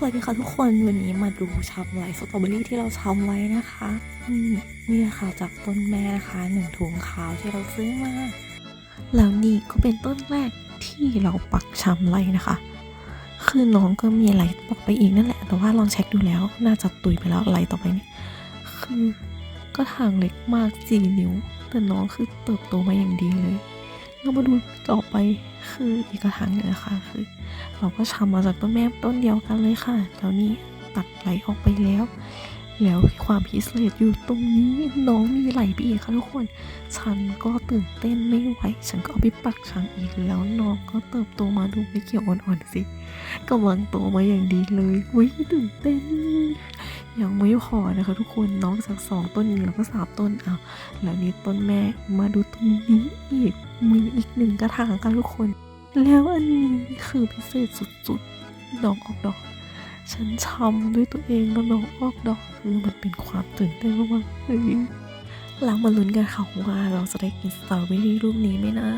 สวัสดีค่ะทุกคนวันนี้มาดูชำไรสตรอเบอรี่ที่เราชำไว้นะคะนี่นี่ค่ะจากต้นแม่นะคะหนึ่งถุงขาวที่เราซื้อมาแล้วนี่ก็เป็นต้นแรกที่เราปักชำไรนะคะ คือน้องก็มีไหลตกไปอีกนั่นแหละ แต่ว่าลองเช็คดูแล้วน่าจะตุยไปแล้วไหลต่อไปนี่คือก็ทางเล็กมากสี่นิ้ว แต่น้องคือเติบโตมาอย่างดีเลย เรามาดูต่อไปคืออีกกระถางหนึงนะคะคือ เราก็ชำมาจากต้นแม่ต้นเดียวกันเลยค่ะแล้วนี่ตัดไหลออกไปแล้ว แล้วความพิเศษอยู่ตรงนี้น้องมีไหลไปอีกค่ะทุกคน ฉันก็ตื่นเต้นไม่ไหวฉันก็เอาไปปักชังอีกแล้วน้องก็เติบโตมาดูไม่เขียวอ่อนๆสิกำลังโตมาอย่างดีเลยวิตื่นเต้นยังไม่พอนะคะทุกคนน้องจากสองต้นนี้แล้วก็สามต้นอ้าวแล้วนี่ต้นแม่มาดูตรงนี้อีก มีอีกหนึ่งกระถางกันทุกคน แล้วอันนี้คือพิเศษสุดๆดอกออกดอก ฉันช้ำด้วยตัวเองแล้วดอกออกดอกคือมันเป็นความตื่นเต้นมากๆเลยหล้วมาลุ้นกันค่ะว่าเราจะได้กินสตรอเบอรี่รูปนี้ไหมนะ